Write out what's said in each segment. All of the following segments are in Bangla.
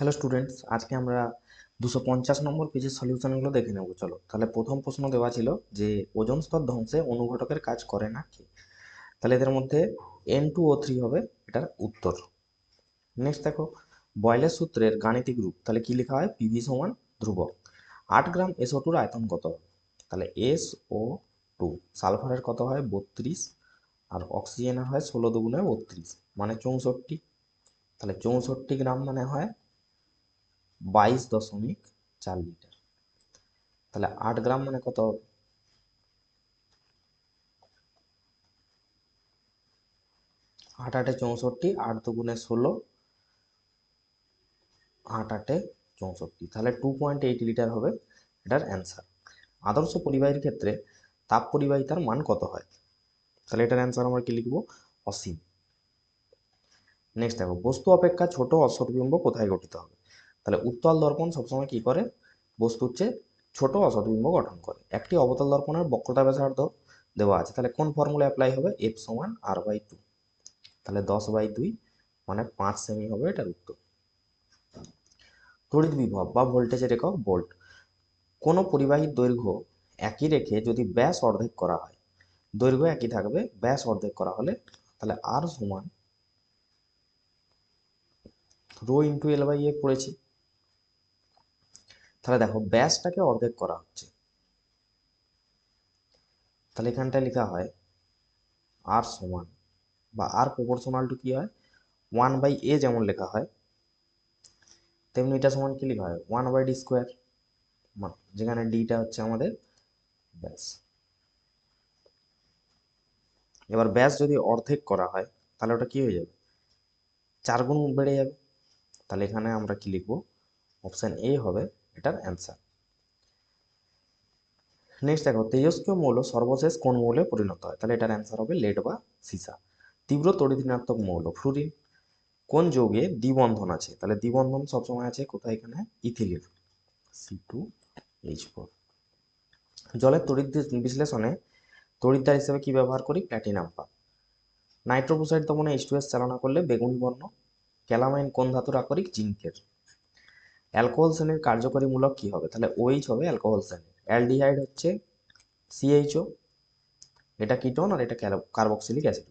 হ্যালো স্টুডেন্টস আজকে আমরা দুশো পঞ্চাশ নম্বর পেজের সলিউশনগুলো দেখে নেব, চলো। তাহলে প্রথম প্রশ্ন দেওয়া ছিল যে ওজন স্তর ধ্বংসে অনুঘটকের কাজ করে না কি? তাহলে এদের মধ্যে এন টু ও থ্রি হবে, এটার উত্তর। নেক্সট দেখো বয়লের সূত্রের গাণিতিক রূপ, তাহলে কি লেখা হয়? পিভি সমান ধ্রুবক। আট গ্রাম এসও টুর আয়তন কত তাহলে এস ও টু সালফারের কত হয়? বত্রিশ, আর অক্সিজেনের হয় ষোলো দুগুণে বত্রিশ মানে চৌষট্টি। তাহলে চৌষট্টি গ্রাম মানে হয় বাইশ দশমিক চার লিটার। তাহলে আট গ্রাম মানে কত? আট আটে চৌষট্টি, আট দুগুণে ষোলো, আট আটে চৌষট্টি। তাহলে টু পয়েন্ট এইট লিটার হবে এটার অ্যান্সার আদর্শ পরিবাহীর ক্ষেত্রে তাপ পরিবাহিতার মান কত হয়? তাহলে এটার অ্যান্সার আমরা কি লিখব? অসীম। নেক্সট দেখো, বস্তু অপেক্ষা ছোট অসৎবিম্ব কোথায় গঠিত হবে? তাহলে উত্তল দর্পণ সবসময় কি করে? বস্তুর চেয়ে ছোট অসৎবিম্ব গঠন করে। একটি অবতল দর্পণের বক্রতা ব্যাসার্ধ দেওয়া আছে। তাহলে কোন ফর্মুলা অ্যাপ্লাই হবে? এফ সমান আর বাই টু তাহলে দশ বাই দুই মানে পাঁচ সেমি হবে এটার উত্তর। তড়িৎ বিভব বা ভোল্টেজের একক ভোল্ট কোনো পরিবাহীর দৈর্ঘ্য একই রেখে যদি ব্যাস অর্ধেক করা হয়, দৈর্ঘ্য একই থাকবে, ব্যাস অর্ধেক করা হলে তাহলে আর সমান rho into L by A পড়েছি। তাহলে দেখো, ব্যাসটাকে অর্ধেক করা হচ্ছে। তাহলে এখানটায় লেখা হয় আর সমান বা আর প্রপোর্শনাল টু কি হয়? ওয়ান বাই এ যেমন লেখা হয়, তেমনি এটা সমান কি লেখা হয়? ওয়ান বাই ডি স্কোয়ার যেখানে ডিটা হচ্ছে আমাদের ব্যাস। এবার ব্যাস যদি অর্ধেক করা হয়, তাহলে ওটা কি হয়ে যাবে? চার গুণ বেড়ে যাবে। তাহলে এখানে আমরা কি লিখব? অপশান এ হবে এটার অ্যান্সার নেক্সট দেখো, তেজস্ক্রিয় মৌল সর্বশেষ কোন মৌলে পরিণত হয়? তাহলে এটার অ্যান্সার হবে লেড বা সিসা তীব্র তড়িৎ মৌল ফ্লুরিন কোন যৌগে দ্বিবন্ধন আছে? তাহলে দ্বিবন্ধন সবসময় আছে কোথায় এখানে? Ethylene C two H four জলের তড়িৎ বিশ্লেষণে তড়িৎদ্বার হিসেবে কি ব্যবহার করি? প্ল্যাটিনাম পাত নাইট্রোবোসাইড দমনে এইচ টু এস চালনা করলে বেগুনি বর্ণ ক্যালামাইন কোন ধাতুর আকরিক? জিঙ্কের। অ্যালকোহল শ্রেণির কার্যকরী মূলক কি হবে? তাহলে ওইচ হবে অ্যালকোহল শ্রেণির অ্যালডিহাইড হচ্ছে সিএইচও এটা কিটোন আর এটা কার্বক্সিলিক অ্যাসিড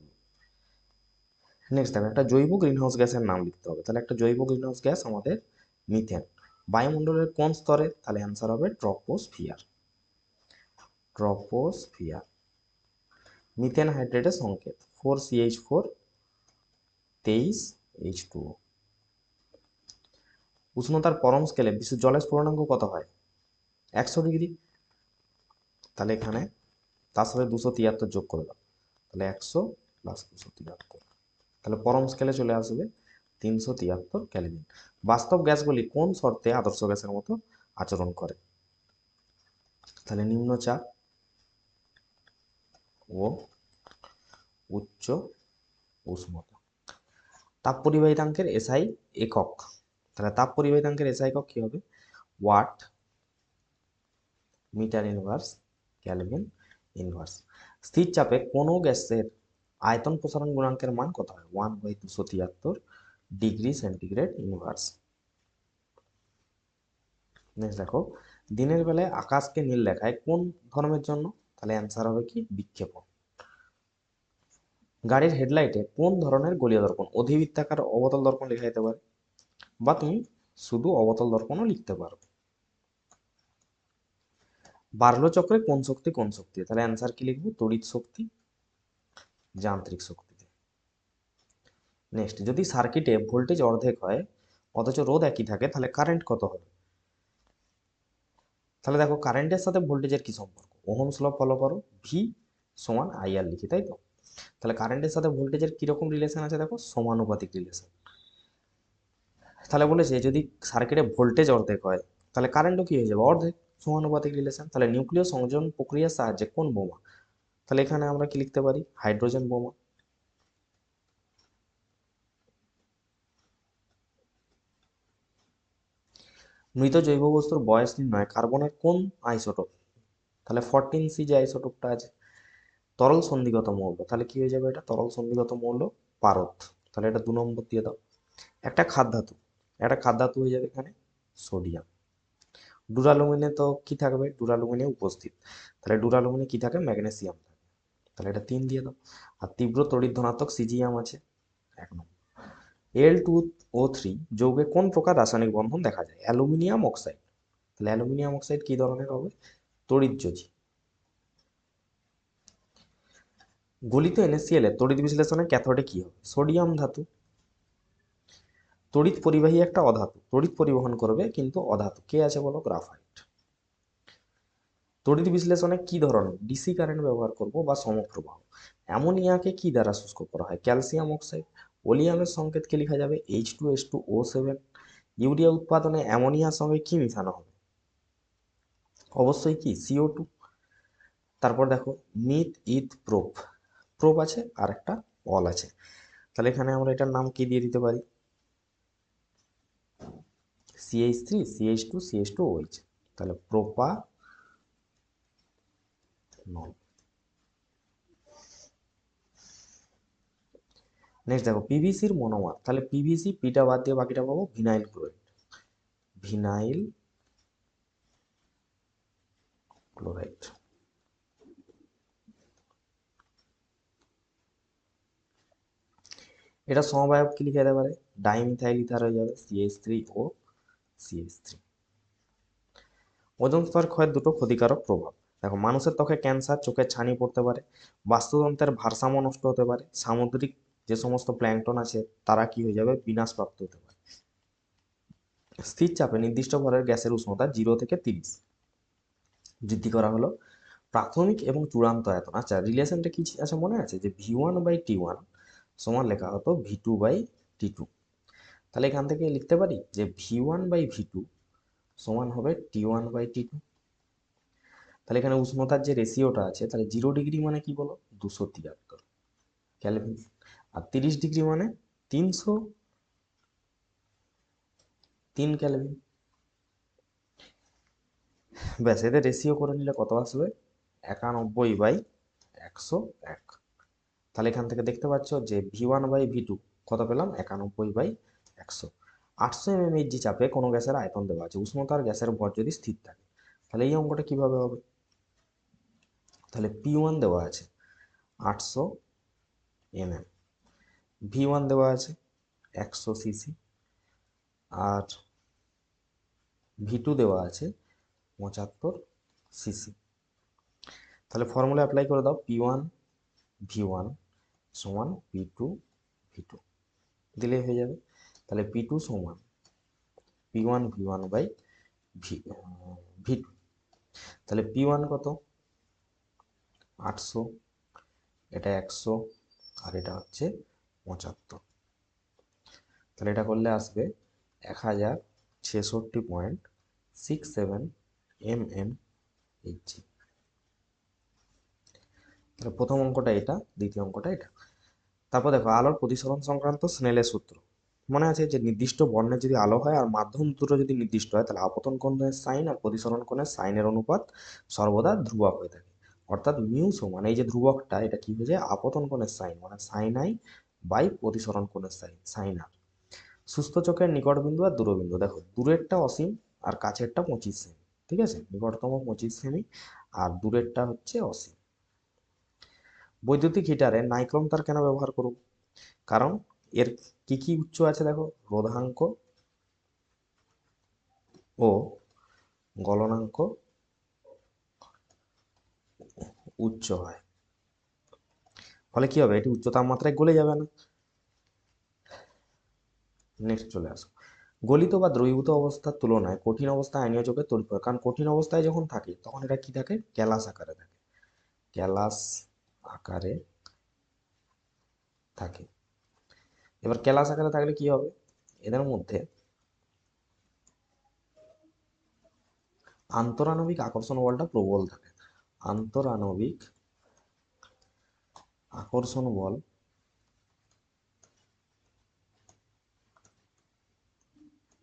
নেক্সট দেখো একটা জৈব গ্রিনহাউস গ্যাসের নাম লিখতে হবে। তাহলে একটা জৈব গ্রিনহাউস গ্যাস আমাদের মিথেন বায়ুমণ্ডলের কোন স্তরে? তাহলে অ্যান্সার হবে ট্রপোস্ফিয়ার ট্রপোস্ফিয়ার মিথেন হাইড্রেটের সংকেত। ফোর সিএইচ ফোর তেইশ এইচ টু উষ্ণতার পরম স্কেলে বিশ্ব জলের স্ফুরণাঙ্ক কত হয়? একশো ডিগ্রি তাহলে এখানে তার সাথে দুশো তিয়াত্তর যোগ করে দাও। তাহলে একশো প্লাস দুশো তিয়াত্তর। তাহলে পরম স্কেলে চলে আসবে তিনশো তিয়াত্তর ক্যালভিন বাস্তব গ্যাসগুলি কোন শর্তে আদর্শ গ্যাসের মতো আচরণ করে? তাহলে নিম্নচাপ ও উচ্চ উষ্ণতা। তাপ পরিবাহিতাঙ্কের এসআই একক। তাহলে তাপ পরিবাহিতাঙ্কের এসআই একক কি হবে? Watt metre inverse kelvin inverse স্থির চাপে কোনো গ্যাসের আয়তন প্রসারণ গুণাঙ্কের মান কত হয়? ওয়ান বাই দুশো তিয়াত্তর ডিগ্রি সেন্টিগ্রেড ইনভার্স নেক্সট দেখো, দিনের বেলায় আকাশকে নীল দেখায় কোন ধর্মের জন্য? তাহলে অ্যান্সার হবে কি? বিক্ষেপণ। গাড়ির হেডলাইটে কোন ধরনের গলীয় দর্পণ? অধিবৃত্তাকার অবতল দর্পণ লেখা যেতে পারে। বা তুমি শুধু অবতল দর্পণও লিখতে পারো। বার্লো চক্রে কোন শক্তি কোন শক্তি? তাহলে অ্যান্সার কি লিখব? তড়িৎ শক্তি, যান্ত্রিক শক্তিতে নেক্সট যদি সার্কিটে ভোল্টেজ অর্ধেক হয়, অথচ রোধ একই থাকে, তাহলে কারেন্ট কত হবে? তাহলে দেখো কারেন্টের সাথে ভোল্টেজের কি সম্পর্ক? ওহম স্লো ফলো করো ভি সমান আইআর লিখি, তাই তো? তাহলে কারেন্টের সাথে ভোল্টেজের কীরকম রিলেশন আছে দেখো? সমানুপাতিক রিলেশন তাহলে বলেছে যদি সার্কিটে ভোল্টেজ অর্ধেক হয়, তাহলে কারেন্টও কি হয়ে যাবে? অর্ধেক সমানুপাতিক রিলেশন তাহলে নিউক্লিয় সংযোজন প্রক্রিয়ার সাহায্যে কোন বোমা? তাহলে এখানে আমরা কি লিখতে পারি? হাইড্রোজেন বোমা। মৃত জৈব বস্তুর বয়স নির্ণয় কার্বনের কোন আইসোটোপ তাহলে ফরটিন সি যে আইসোটোপটা আছে, তরল সন্ধিগত মৌল। তাহলে কি হয়ে যাবে এটা? তরল সন্ধিগত মৌল পারদ। তাহলে এটা দু নম্বর দিয়ে দাও। একটা খাদ ধাতু একটা খাদ্যাতু হয়ে যাবে এখানে, সোডিয়াম। ডুরালুমিনে তো কি থাকবে? ডুরালুমিনে উপস্থিত। তাহলে ডুরালুমিনে কি থাকে? ম্যাগনেসিয়াম থাকে। তাহলে এটা তিন দিয়ে দাও। আর তীব্র তড়িৎ ধনাত্মক সিজিয়াম আছে। এক নম্বর। এল টু ও থ্রি যৌগে কোন প্রকার রাসায়নিক বন্ধন দেখা যায়? Aluminium oxide. তাহলে অ্যালুমিনিয়াম অক্সাইড কি ধরনের হবে? তড়িৎযোজী গলিত NaCl এর তড়িৎ বিশ্লেষণে ক্যাথোডে কি হবে? সোডিয়াম ধাতু। তড়িৎ পরিবাহী একটা অধাতু। তড়িৎ পরিবহন করবে কিন্তু অধাতু। কে আছে বলো? গ্রাফাইট। তড়িৎ বিশ্লেষণে কি ধরনের ডিসি কারেন্ট ব্যবহার করব বা সমপ্রবাহ? অ্যামোনিয়াকে কি দ্বারা শুষ্ক করা হয়? ক্যালসিয়াম অক্সাইড, ওলিয়ামের সংকেতকে লেখা যাবে? H two S two O seven urea উৎপাদনে অ্যামোনিয়ার সঙ্গে কি মিশানো হবে? অবশ্যই কি? সিও টু তারপর দেখো মিথ ইথ প্রোপ প্রোপ আছে আর একটা অল আছে। তাহলে এখানে আমরা এটার নাম কি দিয়ে দিতে পারি? CH three CH two CH two OH তাহলে প্রোপা নল নেক্সট দেখো পিভিসির মনোমার তাহলে পিভিসি পিটা বাদ দিয়ে বাকিটা পাবো ভিনাইল ক্লোরাইড ভিনাইল ক্লোরাইড এটা সমবায়ক কি লিখে যেতে পারে? ডাইমিথাইল ইথার হয়ে যাবে CH three O CH three ozone স্তর ক্ষয়ের দুটো ক্ষতিকারক প্রভাব। দেখো, মানুষের ত্বকে ক্যান্সার চোখের ছানি পড়তে পারে, বাস্তুতন্ত্রের ভারসাম্য নষ্ট হতে পারে, সামুদ্রিক যে সমস্ত প্ল্যাঙ্কটন আছে, তারা কি হয়ে যাবে? বিনাশপ্রাপ্ত হতে পারে। স্থির চাপে নির্দিষ্ট ভরের গ্যাসের উষ্ণতা জিরো থেকে তিরিশ। বৃদ্ধি করা হলো প্রাথমিক এবং চূড়ান্ত আয়তন। আচ্ছা রিলেশনটা কি আছে মনে আছে? যে V one by T one সমান লেখা হতো V two by T two তাহলে এখান থেকে লিখতে পারি যে V one by V two সমান হবে T one by T two তাহলে এখানে উষ্ণতার যে রেশিওটা আছে, তাহলে জিরো ডিগ্রি মানে কি বলো? দুশো তিয়াত্তর। ক্যালভিন আর তিরিশ ডিগ্রি মানে তিনশো। তিন ক্যালভিন ব্যাস, এদের রেশিও করে নিলে কত আসবে? একানব্বই বাই একশো এক। তাহলে এখান থেকে দেখতে পাচ্ছ যে V one by V two কত পেলাম? একানব্বই বাই একশো। আটশো এম এম জি চাপে কোনো গ্যাসের আয়তন দেওয়া আছে, উষ্ণতার গ্যাসের ভর যদি স্থির থাকে, তাহলে এই অঙ্কটা কীভাবে হবে? তাহলে পি ওয়ান দেওয়া আছে আটশো এম এম ভি ওয়ান দেওয়া আছে একশো সিসি আর ভি টু দেওয়া আছে পঁচাত্তর সিসি তাহলে ফর্মুলা অ্যাপ্লাই করে দাও পি ওয়ান ভি ওয়ান সমান পি টু ভি টু দিলেই হয়ে যাবে। তাহলে পি টু সমান P one V one by V two তাহলে পি ওয়ান কত? আটশো, এটা একশো, আর এটা হচ্ছে পঁচাত্তর। তাহলে এটা করলে আসবে এক হাজার ছেষট্টি point six seven M M Hg তাহলে প্রথম অঙ্কটা এটা, দ্বিতীয় অঙ্কটা এটা। তারপর দেখো আলোর প্রতিসরণ সংক্রান্ত স্নেলের সূত্র। মনে আছে যে নির্দিষ্ট বর্ণের যদি আলো হয় আর মাধ্যম দুটো যদি নির্দিষ্ট হয়, তাহলে আপতন কোণের সাইন আর প্রতিসরণ কোণের সাইনের অনুপাত সর্বদা ধ্রুবক হয়ে থাকে। অর্থাৎ মিউ সমান, এই যে ধ্রুবকটা, এটা কি হয়ে যায়? আপতন কোণের সাইন মানে সাইন আই বাই প্রতিসরণ কোণের সাইন সাইন আর। সুস্থ চোখের নিকট বিন্দু আর দূরবিন্দু, দেখো, দূরেরটা অসীম আর কাছেরটা পঁচিশ সেমি, ঠিক আছে? নিকটতম পঁচিশ সেমি আর দূরেরটা হচ্ছে অসীম। বৈদ্যুতিক হিটারে নাইক্রোম তার কেন ব্যবহার করব কারণ এর কি কি উচ্চ আছে দেখো? রোধাঙ্ক ও গলনাঙ্ক উচ্চ হয়। ফলে কি হবে? এটি উচ্চ তাপমাত্রায় গলে যাবে না। নেক্সট চলে আসো। গলিত বা দ্রবীভূত অবস্থার তুলনায় কঠিন অবস্থায় আইনীয় চোখে তৈরি করে কারণ কঠিন অবস্থায় যখন থাকে, তখন এটা কি থাকে? ক্যালাস আকারে থাকে। ক্যালাস আকারে থাকে। এবার ক্যালাস আকারে থাকলে কি হবে? এদের মধ্যে আন্তরাণবিক আকর্ষণ বলটা প্রবল থাকে। আন্তরাণবিক আকর্ষণ বল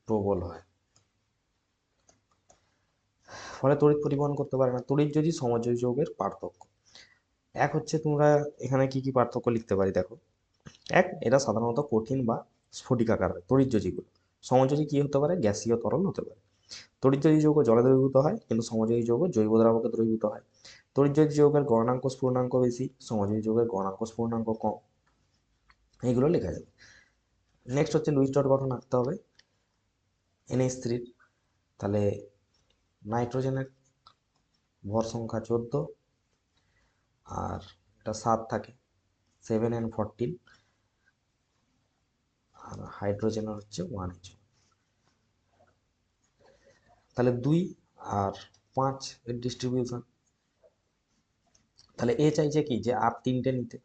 প্রবল হয়। ফলে তড়িৎ পরিবহন করতে পারে না। তড়িৎ যদি সমযোজী যৌগের পার্থক্য। এক হচ্ছে তোমরা এখানে কি কি পার্থক্য লিখতে পারি দেখো। এক, এটা সাধারণত কঠিন বা স্ফটিকাকার হয় তড়িৎযোজীগুলো। সমযোজী কি হতে পারে? গ্যাসীয় তরল হতে পারে। তড়িৎযোজী যৌগ জলে দ্রবীভূত হয়, কিন্তু সমযোজী যৌগ জৈব দ্রাবকে দ্রবীভূত হয়। তড়িৎযোজী যৌগের গণনাঙ্ক, স্ফুর্ণাঙ্ক বেশি, সমযোজী যৌগের গণনাঙ্ক, স্ফুর্ণাঙ্ক কম। এইগুলো লেখা যাবে। নেক্সট হচ্ছে লুইস ডট গঠন আঁকতে হবে। এনএইচ থ্রির তাহলে নাইট্রোজেনের ভর সংখ্যা চোদ্দ, আর এটা সাত থাকে। সেভেন অ্যান্ড ফোরটিন আর হাইড্রোজেনের হচ্ছে ওয়ান এইচ তাহলে দুই আর পাঁচ এর ডিস্ট্রিবিউশন তাহলে এ চাইছে কি? যে আর তিনটে নিতে।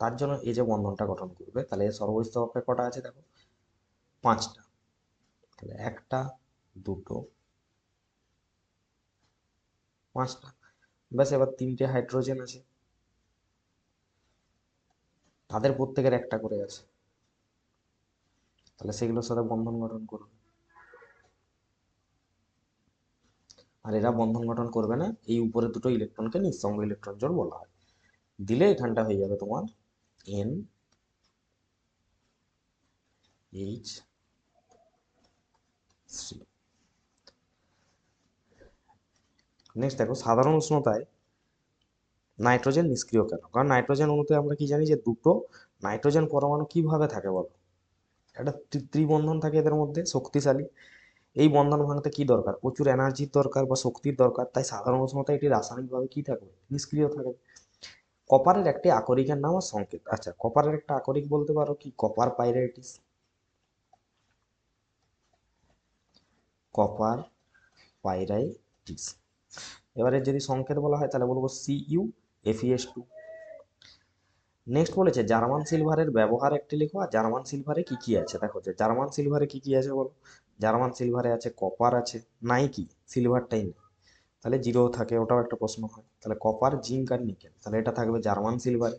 তার জন্য এই যে বন্ধনটা গঠন করবে, তাহলে সর্বস্থ অপে কটা আছে দেখো? পাঁচটা। তাহলে একটা, দুটো, পাঁচটা। ব্যাস, এবার তিনটে হাইড্রোজেন আছে। তাদের প্রত্যেকের একটা করে আছে। তাহলে সেগুলোর সাথে বন্ধন গঠন করবে আর এরা বন্ধন গঠন করবে না, এই উপরে দুটো ইলেকট্রনকে নিঃসঙ্গ ইলেকট্রন জোড় বলা হয়। দিলে এখানটা হয়ে যাবে তোমার এন এইচ থ্রি নেক্সট দেখো, সাধারণ উষ্ণতায় নাইট্রোজেন নিষ্ক্রিয় কেন? কারণ নাইট্রোজেন অণুতে আমরা কি জানি যে দুটো নাইট্রোজেন পরমাণু কীভাবে থাকে বলো? একটা ত্রিবন্ধন থাকে এদের মধ্যে, শক্তিশালী। এই বন্ধন ভাঙতে কি দরকার? প্রচুর এনার্জির দরকার বা শক্তির দরকার, তাই সাধারণ উষ্ণতায় এটি রাসায়নিকভাবে কি থাকবে? নিষ্ক্রিয় থাকবে। কপারের একটি আকরিকের নাম সংকেত। আচ্ছা কপারের একটা আকরিক বলতে পারো কি? কপার পাইরাইটিস কপার পাইরাইটিস এবারে যদি সংকেত বলা হয় তাহলে বলব C U FeS two next বলেছে, জার্মান সিলভারের ব্যবহার একটি লেখো, আর জার্মান সিলভারে কি কি আছে? দেখো, যে জার্মান সিলভারে কি কি আছে বলো? জার্মান সিলভারে আছে কপার আছে নাই কি সিলভারটাই নেই। তাহলে জিরো থাকে, ওটাও একটা প্রশ্ন হয়। তাহলে কপার জিঙ্ক আর নিকেল তাহলে এটা থাকবে জার্মান সিলভারে।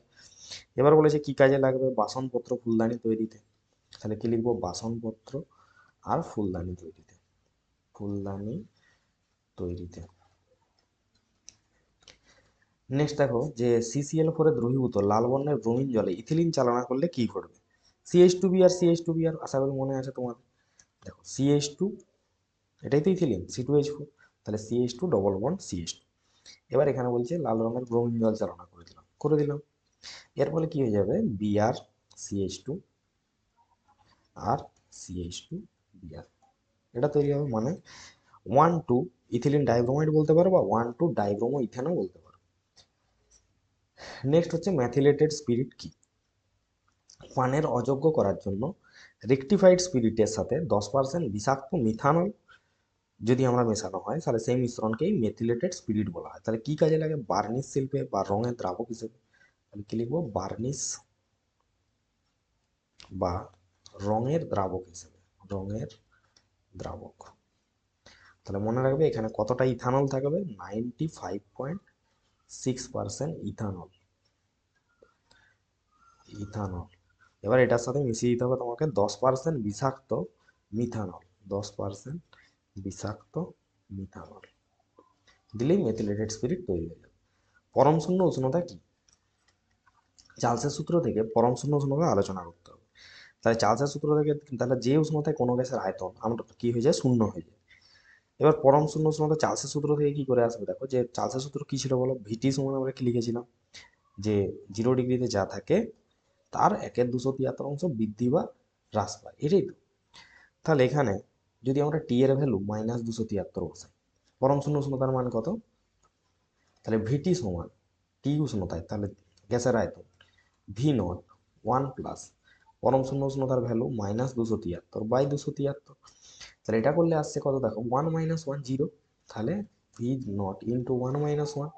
এবার বলেছে, কি কাজে লাগবে? বাসনপত্র ফুলদানি তৈরিতে। তাহলে কি লিখব? বাসনপত্র আর ফুলদানি তৈরিতে। ফুলদানি তৈরিতে। নেক্সট দেখো যে সিসিএল ফোরে দ্রবীভূত লাল বর্ণের ব্রোমিন জলে ইথিলিন চালনা করলে কি ঘটবে? CH two B R CH two B R আশা করি মনে আছে তোমাদের। দেখো সিএইচ টু এটাই তো ethylene C two H four তাহলে CH two double bond CH two এবার এখানে বলছে লাল রঙের ব্রোমিন জল চালনা করে দিলাম করে দিলাম। এর ফলে কি হয়ে যাবে? B BR CH two R CH two BR এটা তৈরি হবে মানে ওয়ান টু ইথিলিন ডাইব্রোমাইড বলতে পারো বা ওয়ান টু ডাইব্রোমো ইথেনও বলতে পারো। নেক্সট হচ্ছে ম্যাথিলেটেড স্পিরিট কি? পানের অযোগ্য করার জন্য রেকটিফাইড স্পিরিটের সাথে দশ পার্সেন্ট বিষাক্ত মিথানল যদি আমরা মেশানো হয়, তাহলে সেই মিশ্রণকেই মেথিলেটেড স্পিরিট বলা হয়। তাহলে কি কাজে লাগে? বার্নিশ শিল্পে বা রঙের দ্রাবক হিসেবে। তাহলে কি লিখব? বার্নিশ বা রঙের দ্রাবক হিসেবে। রঙের দ্রাবক। তাহলে মনে রাখবে এখানে কতটা ইথানল থাকবে? Ninety five point six percent ethanol ethanol এবার এটার সাথে মিশিয়ে দিতে হবে তোমাকে দশ পার্সেন্ট বিষাক্ত মিথানল দশ পার্সেন্ট বিষাক্ত মিথানল দিলেই মেথিলেটেড স্পিরিট তৈরি হয়ে যাবে। পরম শূন্য উষ্ণতা কি? চার্লসের সূত্র থেকে পরম শূন্য উষ্ণতা আলোচনা করতে হবে। তাহলে চার্লসের সূত্র থেকে তাহলে যে উষ্ণতায় কোনো গ্যাসের আয়তন, আমরা কি হয়ে যায়? শূন্য হয়ে যায়। এবার পরম শূন্য উষ্ণতা চার্লসের সূত্র থেকে কি করে আসবে? দেখো যে চার্লসের সূত্র কি ছিল বলো? ভিটি সমান আমরা কি লিখেছিলাম? যে জিরো ডিগ্রিতে যা থাকে, তার একের দুশো তিয়াত্তর অংশ বৃদ্ধি বা হ্রাস পায়। এটাই তো। তাহলে এখানে যদি আমরা টি এর ভ্যালু মাইনাস দুশো তিয়াত্তর বসাই, পরম শূন্য উষ্ণতার মান কত? তাহলে ভিটি সমান টি উষ্ণতায় তাহলে গ্যাসের আয়তন ভি নট ওয়ান প্লাস পরম শূন্য উষ্ণতার ভ্যালু মাইনাস দুশো তিয়াত্তর বাই দুশো তিয়াত্তর। তাহলে এটা করলে আসছে কত? দেখো ওয়ান মাইনাস ওয়ান জিরো তাহলে V naught into one minus one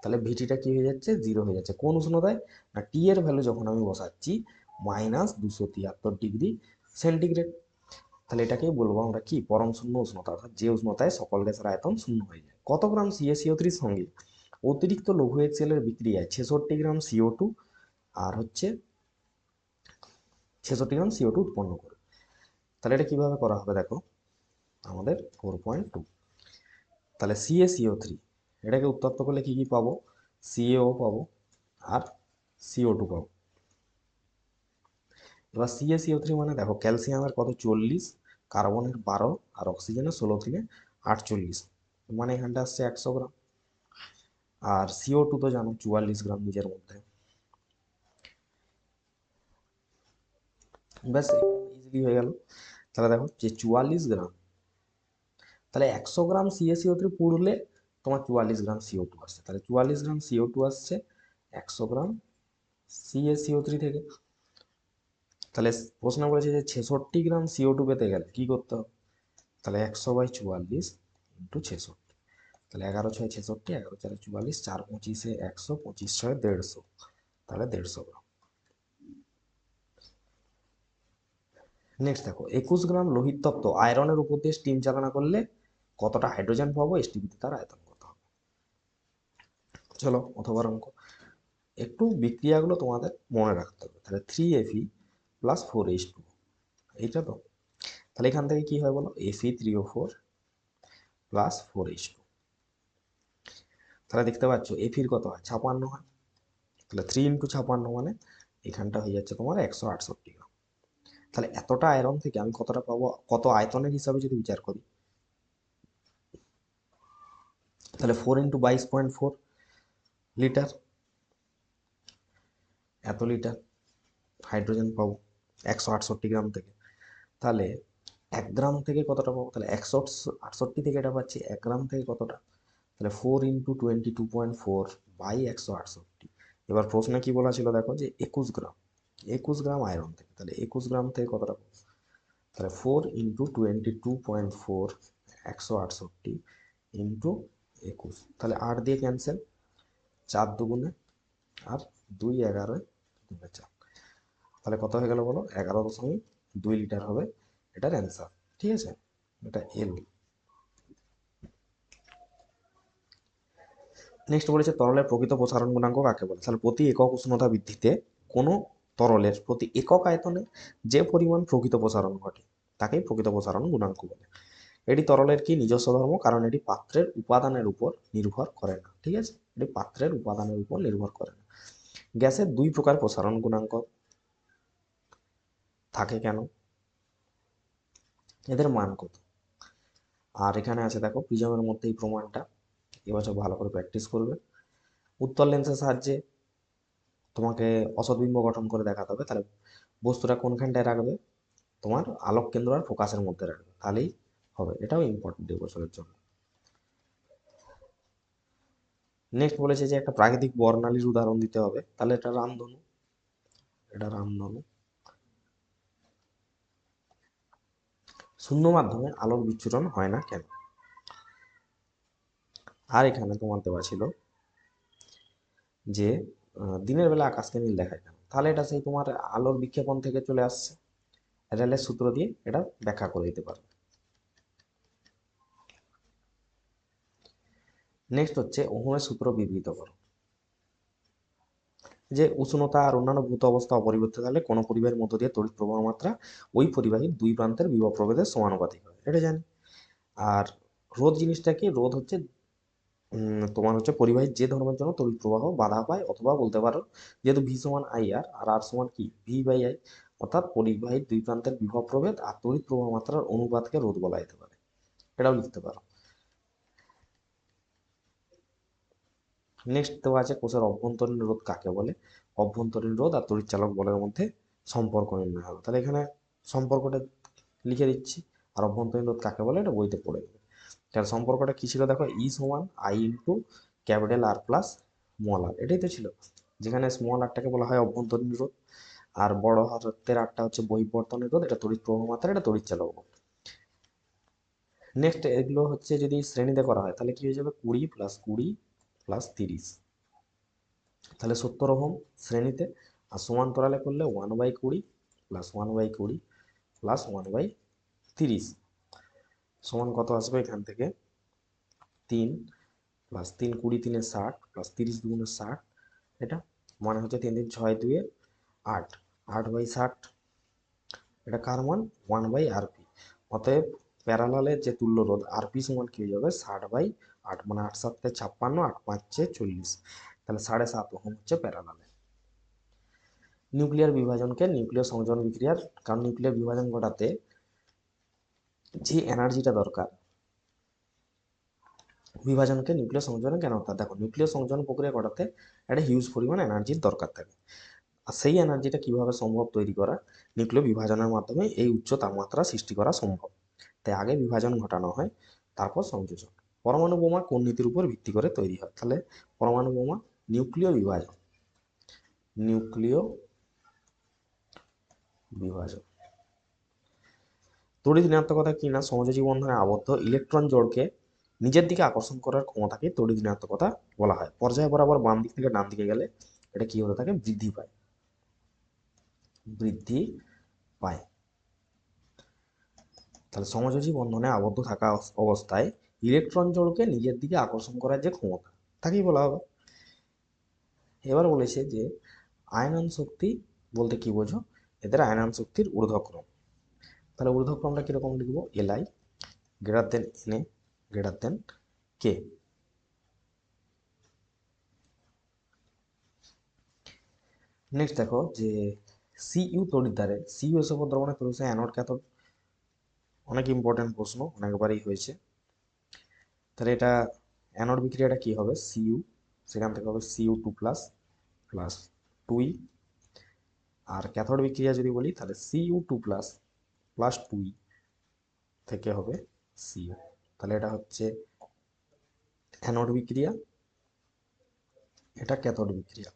তাহলে ভিটিটা কী হয়ে যাচ্ছে? জিরো হয়ে যাচ্ছে। কোন উষ্ণতায়? না টি এর ভ্যালু যখন আমি বসাচ্ছি মাইনাস দুশো তিয়াত্তর ডিগ্রি সেন্টিগ্রেড তাহলে এটাকেই বলব আমরা কি? পরম শূন্য উষ্ণতা, অর্থাৎ যে উষ্ণতায় সকল গ্যাসের আয়তন শূন্য হয়ে যায়। কত গ্রাম সিএসিও থ্রির সঙ্গে? অতিরিক্ত লঘু এক্সেলের বিক্রিয়ায় ছেষট্টি গ্রাম সিও টু আর হচ্ছে ছেষট্টি গ্রাম সিও টু উৎপন্ন করে। তাহলে এটা কীভাবে করা হবে? দেখো আমাদের ফোর পয়েন্ট টু তাহলে C A C O three এটাকে উত্তপ্ত করলে কি কি পাবো? সিএও পাবো আর সিও টু পাবো। এবার সিএসিও থ্রি মানে দেখো ক্যালসিয়ামের কত? চল্লিশ কার্বনের বারো, আর অক্সিজেনের ষোলো থেকে আটচল্লিশ। মানে এখানটা আসছে একশো গ্রাম। আর সিও টু তো জানো, চুয়াল্লিশ গ্রাম নিজের মধ্যে। ব্যাস ইজিলি হয়ে গেল। তাহলে দেখো যে চুয়াল্লিশ গ্রাম তাহলে একশো গ্রাম সিএসিও থ্রি পুড়লে তোমার চুয়াল্লিশ গ্রাম সিও টু আসছে। তাহলে চুয়াল্লিশ গ্রাম সিও টু আসছে একশো গ্রাম সিএসিও থ্রি থেকে। তাহলে প্রশ্ন বলেছে যে ছেষট্টি গ্রাম সিও টু পেতে গেলে কী করতে হবে? তাহলে একশো বাই চুয়াল্লিশ ইন্টু ছেষট্টি। তাহলে এগারো ছয় ছেষট্টি, এগারো চারে চুয়াল্লিশ, চার পঁচিশে একশো, পঁচিশ ছয় দেড়শো। তাহলে দেড়শো গ্রাম। নেক্সট দেখো, একুশ গ্রাম লোহিত তত্ত্ব, আয়রনের উপর দিয়ে স্টিম চালনা করলে কতটা হাইড্রোজেন পাবো এস এসটিপিতে তার আয়তন কত হবে। চলো, অথবা অঙ্ক একটু বিক্রিয়াগুলো তোমাদের মনে রাখতে হবে। তাহলে three F E plus four H two এইটা তো। তাহলে এখান থেকে কি হয় বলো? Fe three O four plus four H two তাহলে দেখতে পাচ্ছ এফির কত হয়? ছাপান্ন হয়। তাহলে থ্রি ইন্টু ছাপান্ন মানে এখানটা হয়ে যাচ্ছে তোমার একশো আটষট্টি গ্রাম। তাহলে এতটা আয়রন থেকে আমি কতটা পাবো? কত আয়তনের হিসাবে যদি বিচার করি? তাহলে ফোর ইন্টু বাইশ পয়েন্ট ফোর লিটার এত লিটার হাইড্রোজেন পাবো একশো আটষট্টি গ্রাম থেকে। তাহলে এক গ্রাম থেকে কতটা পাবো? তাহলে একশো আটষট্টি থেকে এটা পাচ্ছি, এক গ্রাম থেকে কতটা? তাহলে four into twenty two point four by একশো আটষট্টি। এবার প্রশ্নে কি বলা ছিল দেখো যে একুশ গ্রাম একুশ গ্রাম আয়রন থেকে, তাহলে একুশ গ্রাম থেকে কতটা পাবো? তাহলে four into twenty two point four একশো আটষট্টি ইন্টু একুশ। তাহলে আট দিয়ে ক্যান্সেল চার দুগুণে, আর দুই এগারোয় দুগুণে চার। তাহলে কত হয়ে গেল বলো? এগারো দশমিক দুই লিটার হবে এটার অ্যান্সার ঠিক আছে? এটা এল নেক্সট বলেছে, তরলের প্রকৃত প্রসারণ গুণাঙ্ক কাকে বলে? তাহলে প্রতি একক উষ্ণতা বৃদ্ধিতে কোনো তরলের প্রতি একক আয়তনে যে পরিমাণ প্রকৃত প্রসারণ ঘটে, তাকেই প্রকৃত প্রসারণ গুণাঙ্ক বলে। এটি তরলের কি নিজস্ব ধর্ম? কারণ এটি পাত্রের উপাদানের উপর নির্ভর করে না। ঠিক আছে? এটি পাত্রের উপাদানের উপর নির্ভর করে না। গ্যাসের দুই প্রকার প্রসারণ গুণাঙ্ক থাকে কেন? এদের মান কত? আর এখানে আছে, দেখো, প্রিজমের মধ্যে এই প্রমাণটা। এবছর ভালো করে প্র্যাকটিস করবে। উত্তর লেন্সের সাহায্যে তোমাকে অসৎবিম্ব গঠন করে দেখাতে হবে। তাহলে বস্তুটা কোনখানটায় রাখবে? তোমার আলোক কেন্দ্র আর ফোকাসের মধ্যে রাখবে। তাহলেই হবে। এটাও ইম্পর্টেন্ট এবছরের জন্য। নেক্সট বলেছে যে একটা প্রাকৃতিক বর্ণালীর উদাহরণ দিতে হবে। তাহলে এটা রামধনু। এটা রামধনু। শূন্য মাধ্যমে আলোর বিচ্ছুরণ হয় না কেন? আর এখানে তোমার দেওয়া ছিল যে দিনের বেলা আকাশকে নীল দেখায় কেন? তাহলে এটা সেই তোমার আলোর বিক্ষেপণ থেকে চলে আসছে। রেলের সূত্র দিয়ে এটা ব্যাখ্যা করে দিতে পারবে নেক্সট হচ্ছে ওহমের সূত্র বিবৃত করো। যে উষ্ণতা আর অন্যান্য ভূত অবস্থা অপরিবর্তিত থাকলে কোনো পরিবাহের মধ্য দিয়ে তড়িৎ প্রবাহ মাত্রা ওই পরিবাহীর দুই প্রান্তের বিভব প্রভেদের সমানুপাতিক হয়। এটা জানি। আর রোধ জিনিসটা কি? রোধ হচ্ছে তোমার হচ্ছে পরিবাহীর যে ধর্মের জন্য তড়িৎ প্রবাহ বাধা পায়, অথবা বলতে পারো যেহেতু ভি সমান আই আর আর আর সমান কি? ভি বাই আই অর্থাৎ পরিবাহীর দুই প্রান্তের বিভব প্রভেদ আর তড়িৎ প্রবাহ মাত্রার অনুপাতকে রোধ বলা যেতে পারে। এটাও লিখতে পারো। নেক্সট দেওয়া আছে কোষের অভ্যন্তরীণ রোধ কাকে বলে? অভ্যন্তরীণ রোধ আর তড়িৎচালক বলের মধ্যে সম্পর্ক নির্ণয় হবে। তাহলে এখানে সম্পর্কটা লিখে দিচ্ছি। আর অভ্যন্তরীণ রোধ কাকে বলে? এটা বইতে পড়ে দেবে তাহলে সম্পর্কটা কী ছিল? দেখো ই সমান I into capital R plus small R এটাই তো ছিল। যেখানে স্মল আরটাকে বলা হয় অভ্যন্তরীণ রোধ। আর বড় হাতের আরটা হচ্ছে বহিবর্তনের রোধ। এটা তড়িৎ প্রবাহ মাত্রা, এটা তড়িৎ চালক নেক্সট এগুলো হচ্ছে যদি শ্রেণীতে করা হয়, তাহলে কি হয়ে যাবে? কুড়ি প্লাস কুড়ি প্লাস তিরিশ। তাহলে সত্তর ওহম শ্রেণীতে আর সমান্তরালে করলে ওয়ান বাই কুড়ি প্লাস ওয়ান বাই কুড়ি প্লাস ওয়ান বাই তিরিশ। সমান কত আসবে এখান থেকে? তিন প্লাস তিন কুড়ি তিনে ষাট প্লাস তিরিশ দুগুণে ষাট। এটা মানে হচ্ছে তিন তিন ছয় দুয়ে আট। আট বাই ষাট। এটা কার মান? ওয়ান বাই আরপি অতএব প্যারালালের যে তুল্য রোধ আরপি সমান কি হয়ে যাবে? ষাট বাই আট মানে আট সাতে ছাপ্পান্ন, আট পাঁচে চল্লিশ। তাহলে সাড়ে সাত ওহম হচ্ছে প্যারালালে নিউক্লিয়ার বিভাজনকে নিউক্লিয় সংযোজন বিক্রিয়ার, কারণ নিউক্লিয়ার বিভাজন ঘটাতে যে এনার্জিটা দরকার বিভাজনকে নিউক্লিয় সংযোজনে কেন হয়? দেখো নিউক্লিয় সংযোজন প্রক্রিয়া ঘটাতে একটা হিউজ পরিমাণ এনার্জির দরকার থাকে। আর সেই এনার্জিটা কীভাবে সম্ভব তৈরি করা? নিউক্লিয় বিভাজনের মাধ্যমে এই উচ্চ তাপমাত্রা সৃষ্টি করা সম্ভব। তাই আগে বিভাজন ঘটানো হয়, তারপর সংযোজন। পরমাণু বোমা কোন নীতির উপর ভিত্তি করে তৈরি হয়? তাহলে পরমাণু বোমা নিউক্লিয় বিভাজন। নিউক্লিয় বিভাজন। তড়িৎ ঋণাত্মকতা কি না? সমযোজী বন্ধনে আবদ্ধ ইলেকট্রন জোড়কে নিজের দিকে আকর্ষণ করার ক্ষমতাকে তড়িৎ ঋণাত্মকতা বলা হয়। পর্যায় বরাবর বাম দিক থেকে ডান দিকে গেলে এটা কি হতে থাকে? বৃদ্ধি পায়। বৃদ্ধি পায়। তাহলে সমযোজী বন্ধনে আবদ্ধ থাকা অবস্থায় ইলেকট্রন জোড়কে নিজের দিকে আকর্ষণ করার যে ক্ষমতা, তাকেই বলা হবে। এবার বলেছে যে, আয়নন শক্তি বলতে কি বোঝো? এদের আয়নন শক্তির ঊর্ধ্বক্রম। তাহলে ঊর্ধ্বক্রমটা কীরকম লিখব? L I greater than N A greater than K next দেখো যে সিইউ তড়িৎদ্বারে সিইউ এসব দ্রবণে তৈরি অ্যানোড ক্যাথোড অনেক ইম্পর্টেন্ট প্রশ্ন, অনেকবারই হয়েছে। তাহলে এটা অ্যানোড বিক্রিয়াটা কি হবে? সিইউ সেখান থেকে হবে CU two plus plus two e আর ক্যাথোড বিক্রিয়া যদি বলি, তাহলে CU two plus plus two e থেকে হবে সিইউ তাহলে এটা হচ্ছে অ্যানোড বিক্রিয়া, এটা ক্যাথোড বিক্রিয়া।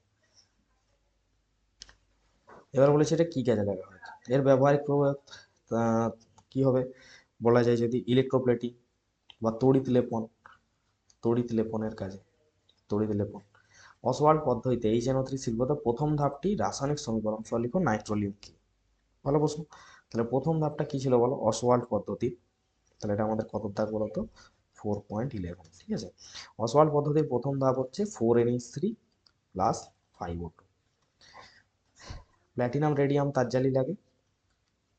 এবার বলেছে এটা কী কাজে লাগা এর ব্যবহারিক প্রভাব কি হবে? বলা যায় যদি ইলেকট্রোপ্লেটিং বা তড়িৎ লেপন তড়িৎ লেপনের কাজে তড়িৎ লেপন অসওয়াল্ড পদ্ধতিতে এই জেনত্রী শিল্পতে প্রথম ধাপটি রাসায়নিক সমীকরণ সহ লিখো নাইট্রোলিয়াম কি। ভালো প্রশ্ন। তাহলে প্রথম ধাপটা কি ছিল বলো? অসওয়াল্ড পদ্ধতি। তাহলে এটা আমাদের কত দাগ বলো তো ফোর পয়েন্ট ইলেভেন, ঠিক আছে? অসওয়াল্ড পদ্ধতির প্রথম ধাপ হচ্ছে four NH three plus five O two. Platinum, radium তারজালি লাগে।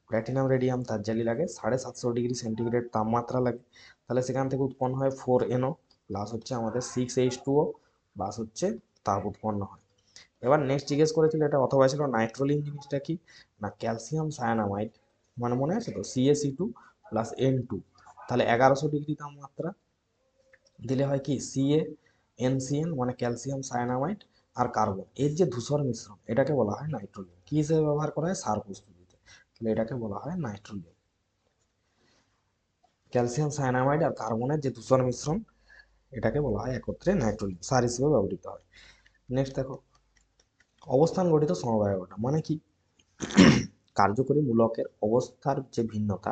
প্ল্যাটিনাম রেডিয়াম তারজালি লাগে, সাড়ে সাতশো ডিগ্রি সেন্টিগ্রেড তাপমাত্রা লাগে। তাহলে সেখান থেকে উৎপন্ন হয় ফোর এনও প্লাস হচ্ছে আমাদের সিক্স এইচ টুও প্লাস হচ্ছে তাপ উৎপন্ন হয়। এবার নেক্সট জিজ্ঞেস করেছিল এটা, অথবা ছিল নাইট্রোলিন জিনিসটা কি? না ক্যালসিয়াম সায়ানামাইড মানে মনে আছে তো? C A C two plus N two তাহলে এগারোশো ডিগ্রি তাপমাত্রা দিলে হয় কি? C A N C N মানে ক্যালসিয়াম সায়ানামাইড আর কার্বন এর যে ধূসর মিশ্রণ, এটাকে বলা হয় নাইট্রোলিয়াম কি হিসেবে ব্যবহার করা হয়? সার প্রস্তুতিতে তাহলে এটাকে বলা হয় নাইট্রোলিয়াম ক্যালসিয়াম, সায়ানামাইড আর কার্বনের যে দূষণ মিশ্রণ, এটাকে বলা হয় একত্রে নাইট্রোলিয়াম সার হিসেবে ব্যবহৃত হয়। নেক্সট দেখো, অবস্থান গঠিত সমবায় সমবায়টা মানে কি? কার্যকরী মূলকের অবস্থার যে ভিন্নতা,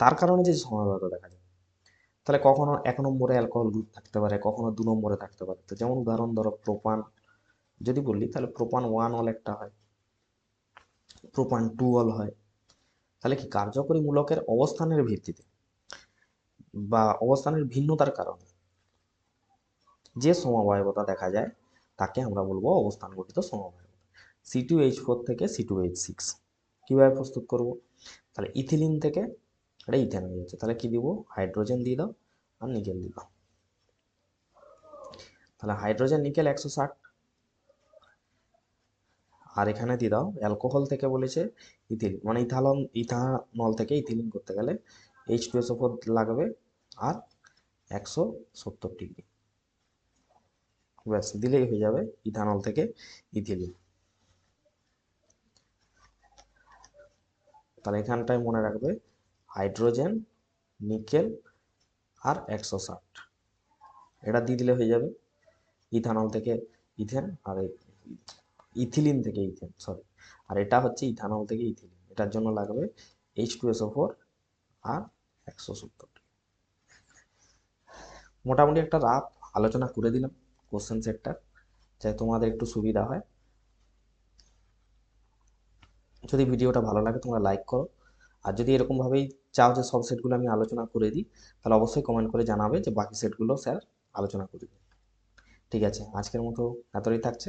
তার কারণে যে সমবায়তা দেখা যায়। তাহলে কখনো এক নম্বরে অ্যালকোহল গ্রুপ থাকতে পারে, কখনো দু নম্বরে থাকতে পারে। তো যেমন উদাহরণ ধরো প্রোপান, যদি বলি, তাহলে প্রোপান ওয়ান অল একটা হয়। প্রোপান টু অল হয়। তাহলে কি কার্যকরী মূলকের অবস্থানের ভিত্তিতে বা অবস্থানের ভিন্নতার কারণে যে সমবায়বতা দেখা যায়, তাকে আমরা বলব অবস্থান গঠিত সমবায়বতা। সি টু এইচ ফোর থেকে সি টু এইচ সিক্স কীভাবে প্রস্তুত করব? তাহলে ইথিলিন থেকে এটা ইথেন হয়ে যাচ্ছে তাহলে কি দিব? হাইড্রোজেন দিয়ে দাও আর নিকেল দিয়ে দাও। তাহলে হাইড্রোজেন, নিকেল একশো ষাট আর এখানে দিয়ে দাও অ্যালকোহল থেকে বলেছে ইথিলিন মানে ইথালন, ইথানল থেকে ইথিলিন করতে গেলে এইচ টু এস ওপর লাগবে আর একশো সত্তর ডিগ্রি। ব্যাস, দিলেই হয়ে যাবে ইথানল থেকে ইথিলিন। তাহলে এখানটায় মনে রাখবে হাইড্রোজেন, নিকেল আর একশো ষাট। এটা দিয়ে দিলে হয়ে যাবে ইথানল থেকে ইথেন আর ইথিলিন থেকে ইথেন সরি আর এটা হচ্ছে ইথানল থেকে ইথিলিন। এটার জন্য লাগবে এইচ টু এসও ফোর আর একশো সত্তর মোটামুটি একটা রাফ আলোচনা করে দিলাম কোশ্চেন সেটটা যাতে তোমাদের একটু সুবিধা হয়। যদি ভিডিওটা ভালো লাগে তোমরা লাইক করো। আর যদি এরকমভাবেই চাও যে সব সেটগুলো আমি আলোচনা করে দিই, তাহলে অবশ্যই কমেন্ট করে জানাবে যে বাকি সেটগুলো স্যার আলোচনা করে দিন ঠিক আছে, আজকের মতো এতটাই থাকছে।